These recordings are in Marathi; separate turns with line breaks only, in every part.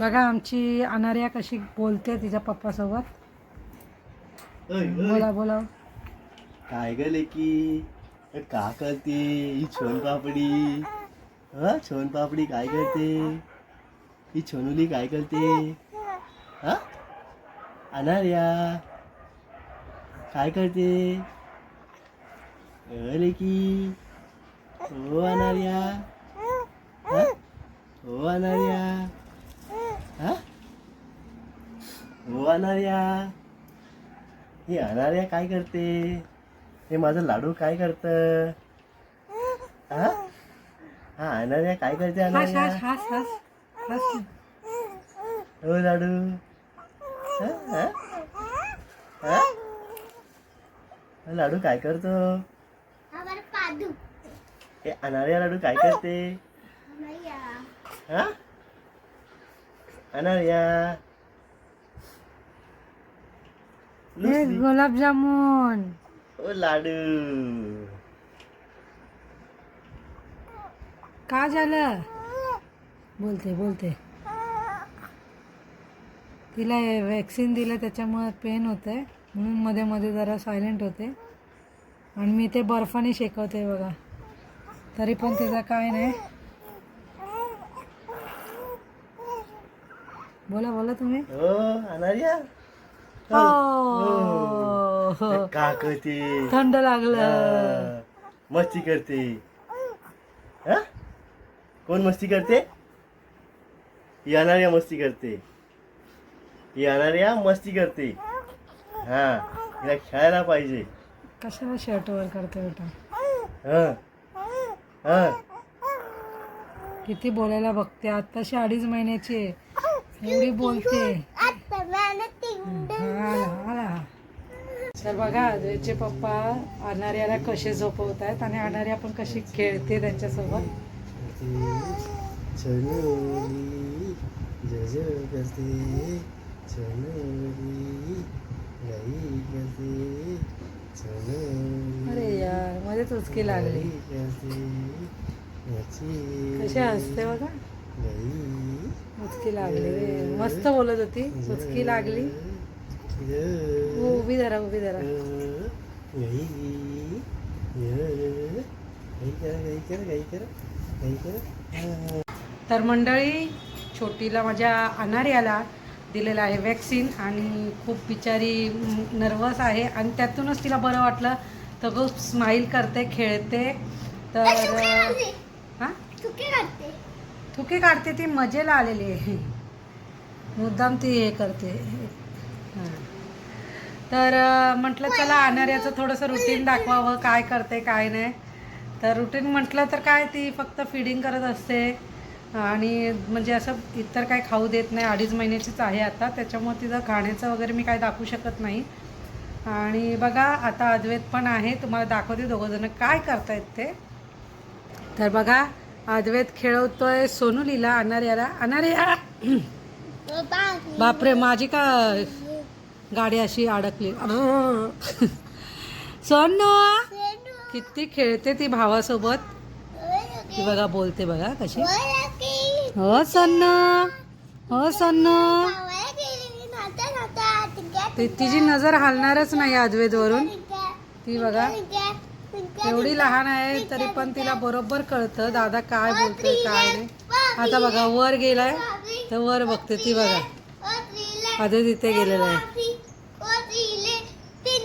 बघा आमची अनार्या कशी बोलते तिच्या पप्पासोबत. बोला बोला.
काय ग लेकी? का करते? ही छोन पापडी. हा छोन पापडी काय करते? ही छोनुली काय करते? हा? अनार्या काय करते? अ लेकी. हो अनार्या. हा? हो अनार्या हा हो अनार्या हे अनार्या काय करते? हे माझं लाडू काय करत? हा हा अनार्या काय करते
हास
अनार्या?
हास हास हास हास.
हो लाडू. हा? हा? हा? हा, लाडू काय करतो? हे अनार्या लाडू काय करते? हा? अनार्या.
हे. गुलाबजामुन
ओ लाडू
का झालं? बोलते बोलते. तिला वॅक्सिन दिलं त्याच्यामुळे पेन होते म्हणून मध्ये मध्ये जरा सायलेंट होते. आणि मी ते बर्फाने शेकवते बघा. तरी पण तिचं काय नाही. बोला बोला तुम्ही.
हो.
हो.
का करते?
थंड लागलं.
हा. मस्ती करते. हा? कोण मस्ती करते? येणाऱ्या मस्ती करते. येणाऱ्या मस्ती करते. हा तिला खेळायला पाहिजे.
कशाला शर्ट वर करते बेटा?
हा. हा.
किती बोलायला बघते. आताशी अडीच महिन्याची आहे. एवढी बोलते. आला आला. तर बघा अजयचे पप्पा अनार्याला कसे झोपवत आहेत आणि अनार्या पण कशी खेळते त्यांच्यासोबत? अरे यारमध्ये चुचकी लागली. कशी हसते बघा. चुचकी लागली रे. मस्त बोलत होती. चुचकी लागली. उभी धरा उभी धरा. तर मंडळी छोटीला माझ्या अनार्याला दिलेलं आहे वॅक्सिन आणि खूप बिचारी नर्वस आहे आणि त्यातूनच तिला बरं वाटलं. तर खूप स्माईल करते खेळते. तर हां? थुके काढते ती मजेला आलेली आहे. मुद्दाम ती हे करते. तर म्हटलं चला अनार्याचं थोडंसं रुटीन दाखवावं काय करते काय नाही. तर रुटीन म्हटलं तर काय ती फक्त फिडिंग करत असते. आणि म्हणजे असं इतर काय खाऊ देत नाही अडीच महिन्याचीच आहे आता. त्याच्यामुळे तिचं खाण्याचं वगैरे मी काय दाखवू शकत नाही. आणि बघा आता अद्वैत पण आहे. तुम्हाला दाखवते दोघंजणं काय करतायत ते. तर बघा अद्वैत खेळवतोय सोनूलीला अनार्याला अनार्या बापरे माझी का गाडी अशी अडकली. सोनू किती खेळते ती भावासोबत? ती बघा बोलते बघा कशी. हो सोनू हो सोनू ती तिची नजर हालणारच नाही अद्वैतवरून ती बघा. एवढी लहान आहे तरी पण तिला बरोबर कळतं. दादा काय बोलतोय काय नाही. आता बघा वर गेलाय. तर वर बघते ती बघा. आधी तिथे गेलेलं आहे.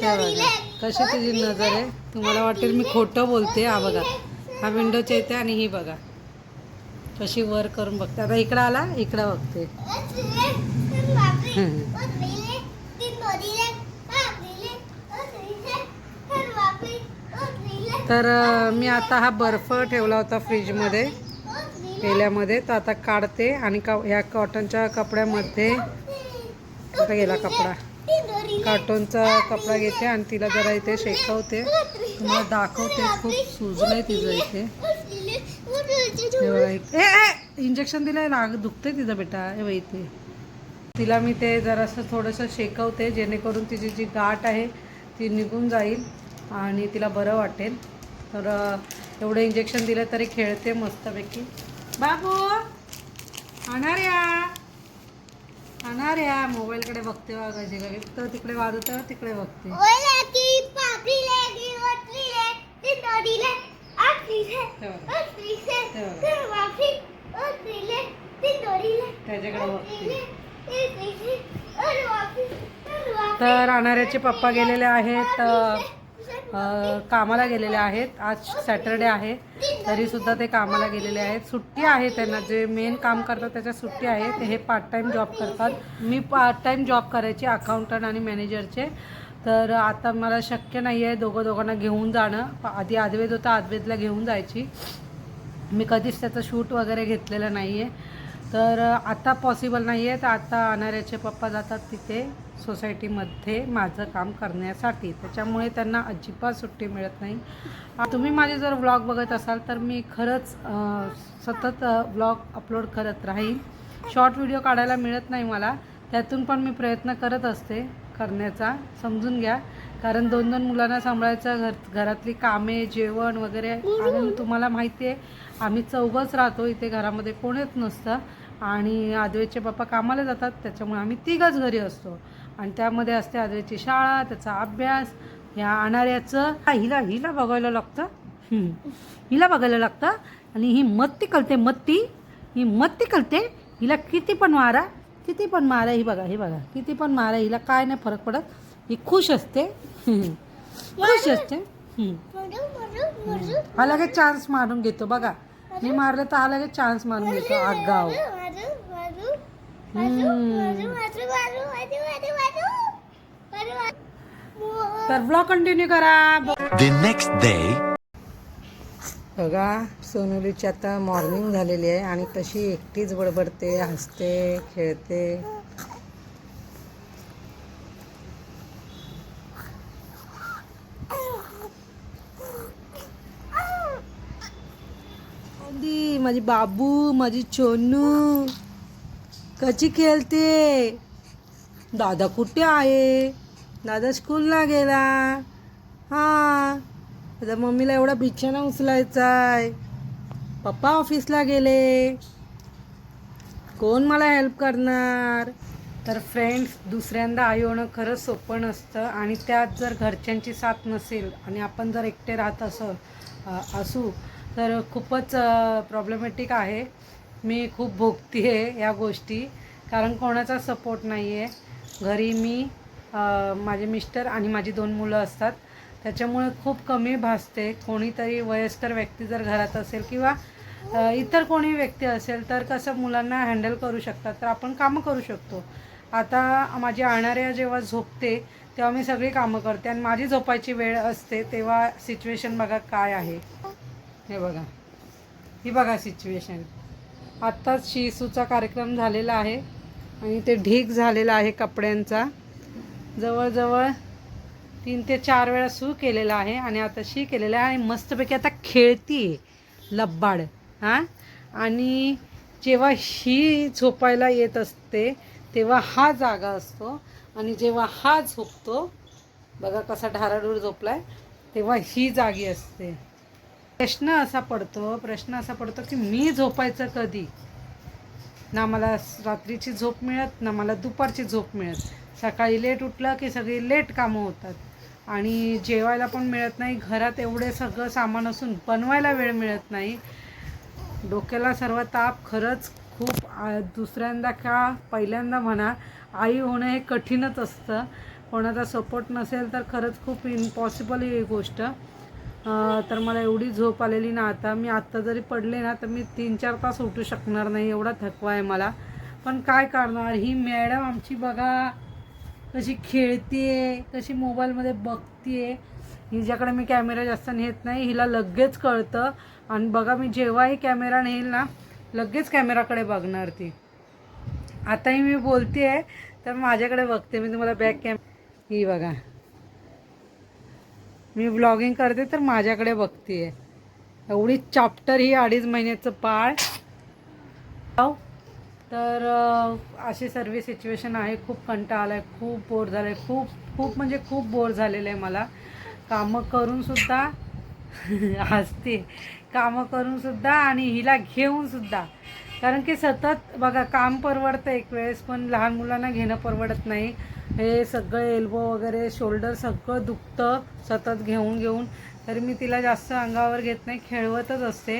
ते बघा कशी तुझी नजर आहे? तुम्हाला वाटेल मी खोटं बोलते. हा बघा. हा विंडोच्या इथे आणि ही बघा. कशी वर करून बघते. आता इकडं आला? इकडं बघते. तर मी आता हा बर्फ ठेवला होता फ्रीजमध्ये पेल्यामध्ये तर आता काढते आणि का ह्या कॉटनच्या कपड्यामध्ये. आता गेला कपडा? कार्टूनचा कपडा घेते आणि तिला जरा इथे शेकवते. तुम्हाला दाखवते खूप सुजलंय तिचं इथे. हे ए, इंजेक्शन दिलंय लाग दुखते तिचं बेटा. हे इथे. तिला मी ते जरासं थोडंसं शेकवते जेणेकरून तिची जी गाठ आहे ती निघून जाईल आणि तिला बरं वाटेल. तर एवढं इंजेक्शन दिलं तरी खेळते मस्तपैकी. बाबू अनार्या अनाऱ्या मोबाईलकडे बघते बघा कशी काय तर तिकडे वाजवते तिकडे बघते. त्याच्याकडे बघते. तर अनाऱ्याचे पप्पा गेलेले आहेत. कामाला गेलेले आहेत. आज सॅटरडे आहे. तरीसुद्धा ते कामाला गेलेले आहेत. सुट्टी आहे त्यांना. जे मेन काम करतात त्याच्या सुट्टी आहे ते हे पार्ट टाईम जॉब करतात. मी पार्ट टाईम जॉब करायची अकाउंटंट आणि मॅनेजरचे तर आता मला शक्य नाही आहे दोघं दोघांना घेऊन जाणं. आधी आदवेद होता आदवेदला घेऊन जायची. मी कधीच त्याचं शूट वगैरे घेतलेलं नाही आहे तर आता पॉसिबल नाही आहे तर आता अनार्याचे पप्पा जातात तिथे सोसायटीमध्ये माझं काम करण्यासाठी. त्याच्यामुळे त्यांना अजिबात सुट्टी मिळत नाही. तुम्ही माझे जर व्लॉग बघत असाल तर मी खरंच सतत व्लॉग अपलोड करत राहीन. शॉर्ट व्हिडिओ काढायला मिळत नाही मला. त्यातून पण मी प्रयत्न करत असते करण्याचा. समजून घ्या. कारण दोन दोन मुलांना सांभाळायचं घर घरातली कामे जेवण वगैरे आणि तुम्हाला माहिती आहे आम्ही चौघच राहतो इथे घरामध्ये कोणीच नसतं. आणि आदवेचे बाप्पा कामाला जातात त्याच्यामुळे आम्ही तिघच घरी असतो. आणि त्यामध्ये असते आदवेची शाळा त्याचा अभ्यास ह्या आणाऱ्याचं हा, हिला हिला बघायला लागतं. हिला बघायला लागतं. आणि ही मत्ती कळते मत्ती. ही मत्ती कळते. हिला किती पण मारा किती पण मारा ही बघा ही बघा. किती पण मारा हिला काय नाही फरक पडत. ही खुश असते. हम्म. खुश असते. हम्म.
मरू मरू मरू
हा लगेच चान्स मारून घेतो बघा. मी मारलं तर हा लगेच चान्स मारून घेतो. आगाव.
मरू मरू
हम्म.
मरू मरू मरू मरू मरू मरू मरू
तर ब्लॉग कंटिन्यू करा.
The next day.
बघा सोनुलीची आता मॉर्निंग झालेली आहे आणि तशी एकटीच बडबडते हसते खेळते. आधी माझी बाबू माझी चोनू कशी खेळते? दादा कुठे आहे? दादा स्कूलला गेला. हां. आता मम्मीला एवढा बिछाना उचलायचा आहे पप्पा ऑफिसला गेले. कोण मला हेल्प करणार? तर फ्रेंड्स दुसऱ्यांदा आई होणं खरंच सोपं नसतं आणि त्यात जर घरच्यांची साथ नसेल आणि आपण जर एकटे राहत असं असू तर खूपच प्रॉब्लेमॅटिक आहे. मी खूप भोगती आहे या गोष्टी कारण कोणाचा सपोर्ट नाही आहे घरी मी माझे मिस्टर आणि माझी दोन मुलं असतात. त्याच्यामुळे खूप कमी भासते. कोणीतरी वयस्कर व्यक्ती जर घरात असेल किंवा इतर कोणी व्यक्ती असेल तर कसं मुलांना हँडल करू शकतात? तर आपण कामं करू शकतो. आता माझी आणणाऱ्या जेव्हा झोपते तेव्हा मी सगळी कामं करते आणि माझी झोपायची वेळ असते तेव्हा सिच्युएशन बघा काय आहे. हे बघा. ही बघा सिच्युएशन आत्ताच शिसूचा कार्यक्रम झालेला आहे आणि ते ढीक झालेला आहे कपड्यांचा. जवळजवळ तीन ते चार वेळा सू केलेला आहे आणि आता शी केलेला आहे आणि मस्तपैकी आता खेळती लब्बाड हां? आणि जेव्हा ही झोपायला येत असते तेव्हा हा जागा असतो आणि जेव्हा हा झोपतो बघा कसा ढाराडूर आहे तेव्हा ही जागी असते. प्रश्न असा पडतो प्रश्न असा पडतो की मी झोपायचं कधी? ना मला रात्रीची झोप मिळत ना मला दुपारची झोप मिळत. सकाळी लेट उठलं की सगळी लेट कामं होतात. आणि जेवायला पण मिळत नाही घरात एवढे सगळं सामान असून बनवायला वेळ मिळत नाही. डोक्याला सर्व ताप खरंच खूप दुसऱ्यांदा का पहिल्यांदा म्हणा आई होणं हे कठीणच असतं. कोणाचा सपोर्ट नसेल तर खरंच खूप इम्पॉसिबल ही गोष्ट. तर मला एवढी झोप आलेली ना आता मी आत्ता जरी पडले ना तर मी तीन चार तास उठू शकणार नाही एवढा थकवा आहे मला. पण काय करणार ही मॅडम आमची बघा कशी खेळते कशी मोबाईलमध्ये बघते हिच्याकडे मी कॅमेरा जास्त नेत नाही हिला लगेच कळतं. आणि बघा मी जेव्हाही कॅमेरा नेईल ना लगेच कॅमेराकडे बघणार ती. आताही मी बोलते आहे तर माझ्याकडे बघते मी तुम्हाला बॅक कॅम ही बघा. मी ब्लॉगिंग करते तर माझ्याकडे बघते एवढी चाप्टर ही अडीच महिन्याचं पाळ. तर अशी सर्व सिच्युएशन आहे. खूप कंटाळा आला आहे खूप बोर झालं आहे खूप खूप म्हणजे खूप बोर झालेलं आहे मला. कामं करूनसुद्धा हसते. कामं करूनसुद्धा आणि हिला घेऊनसुद्धा कारण की सतत बघा काम परवडतं एक वेळेस पण लहान मुलांना घेणं परवडत नाही. हे सगळं एल्बो वगैरे शोल्डर सगळं दुखतं सतत घेऊन घेऊन. तर मी तिला जास्त अंगावर घेत नाही खेळवतच असते.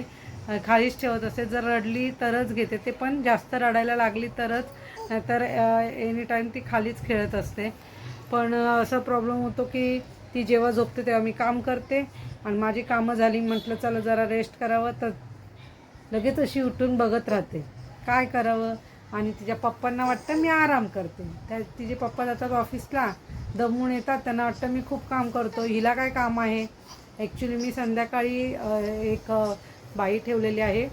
खालीच ठेवत असते. जर रडली तरच घेते. ते पण जास्त रडायला लागली तरच. नाहीतर एनी टाईम ती खालीच खेळत असते. पण असा प्रॉब्लेम होतो की ती जेव्हा झोपते तेव्हा मी काम करते. आणि माझी कामं झाली म्हटलं चला जरा रेस्ट करावं. तर लगेच अशी उठून बघत राहते. काय करावं? आणि तिच्या पप्पांना वाटतं मी आराम करते. त्या तिचे पप्पा जातात ऑफिसला दमून येतात. त्यांना वाटतं मी खूप काम करतो. हिला काय काम आहे? ॲक्च्युली मी संध्याकाळी एक बाई ठेवलेली आहे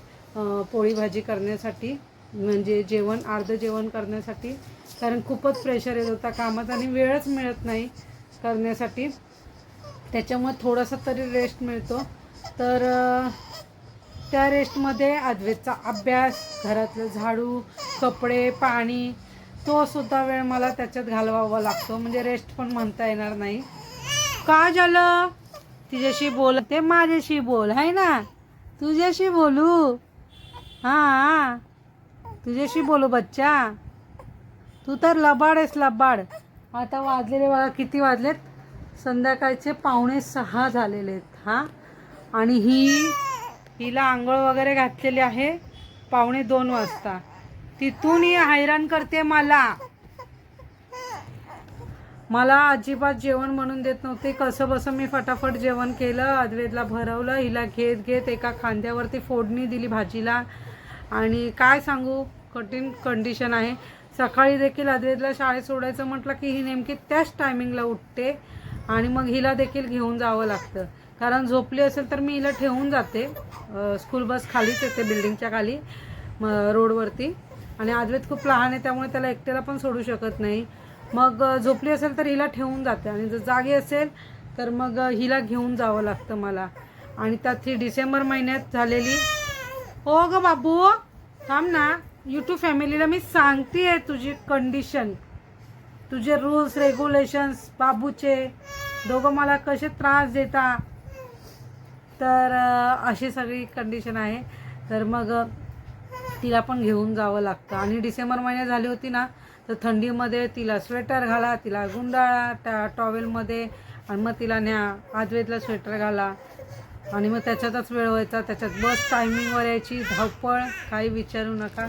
पोळी भाजी करण्यासाठी म्हणजे जेवण अर्धं जेवण करण्यासाठी. कारण खूपच प्रेशर येत होता कामात आणि वेळच मिळत नाही करण्यासाठी. त्याच्यामुळे थोडासा तरी रेस्ट मिळतो. तर त्या रेस्टमध्ये अद्वैतचा अभ्यास घरातलं झाडू कपडे पाणी तो सुद्धा वेळ मला त्याच्यात घालवावा लागतो. म्हणजे रेस्ट पण म्हणता येणार नाही. का झालं तिच्याशी बोल. ते माझ्याशी बोल. आहे ना? तुझ्याशी बोलू? हां. तुझ्याशी बोलू बच्चा? तू तर लबाड आहेस लबाड. आता वाजलेले बघा किती वाजलेत? संध्याकाळचे पावणे सहा झालेले आहेत हां. आणि ही हिला आंघोळ वगैरे घातलेली आहे. पावणे दोन वाजता. तिथून ही हैराण करते मला. मला अजिबात जेवण म्हणून देत नव्हते. कसं बसं मी फटाफट जेवण केलं अद्वेदला भरवलं हिला घेत घेत एका खांद्यावरती फोडणी दिली भाजीला. आणि काय सांगू कठीण कंडिशन आहे. सकाळी देखील अद्वेदला शाळेत सोडायचं म्हटलं की ही नेमकी त्याच टायमिंगला उठते आणि मग हिला देखील घेऊन जावं लागतं. कारण झोपली असेल तर मी हिला ठेवून जाते. स्कूल बस खालीच येते बिल्डिंगच्या खाली म रोडवरती आणि आदवेत खूप लहान आहे त्यामुळे त्याला एकट्याला पण सोडू शकत नाही. मग झोपली असेल तर हिला ठेवून जाते. आणि जर जागी असेल तर मग हिला घेऊन जावं लागतं मला. आणि त्यात ही डिसेंबर महिन्यात झालेली हो ग बाबू थांब ना. यूट्यूब फॅमिलीला मी सांगते तुझी कंडिशन तुझे रूल्स रेग्युलेशन्स बाबूचे. दोघं मला कसे त्रास देता. तर अशी सगळी कंडिशन आहे. तर मग तिला पण घेऊन जावं लागतं. आणि डिसेंबर महिन्यात झाली होती ना तर थंडीमध्ये तिला स्वेटर घाला तिला गुंडाळा त्या टॉवेलमध्ये आणि मग तिला न्या आजवेतला स्वेटर घाला. आणि मग त्याच्यातच वेळ व्हायचा. त्याच्यात बस टायमिंगवर यायची. धावपळ काही विचारू नका.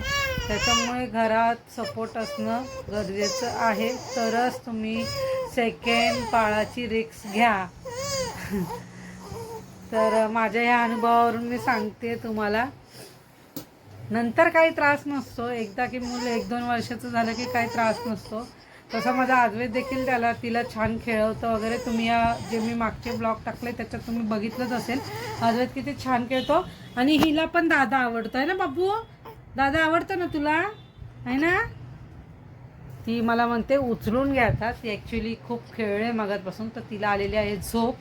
त्याच्यामुळे घरात सपोर्ट असणं गरजेचं आहे. तरच तुम्ही सेकंड बाळाची रिक्स घ्या. तर माझ्या या अनुभवावरून मी सांगते तुम्हाला. नंतर काही त्रास नसतो. एकदा की मुलं एक दोन वर्षाचं झालं की काही त्रास नसतो. तसा माझा आजवेद देखील त्याला तिला छान खेळवतं वगैरे. तुम्ही या जे मी मागचे ब्लॉग टाकले त्याच्यात तुम्ही बघितलंच असेल. आजवेद किती छान खेळतो. आणि हिला पण दादा आवडतो आहे ना बाबू दादा आवडतो ना तुला? आहे ना? ती मला म्हणते उचलून घ्या आता. ती ॲक्च्युली खूप खेळले मगातपासून तर तिला आलेली आहे झोप.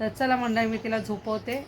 तर चला मंडळी मी तिला झोपवते.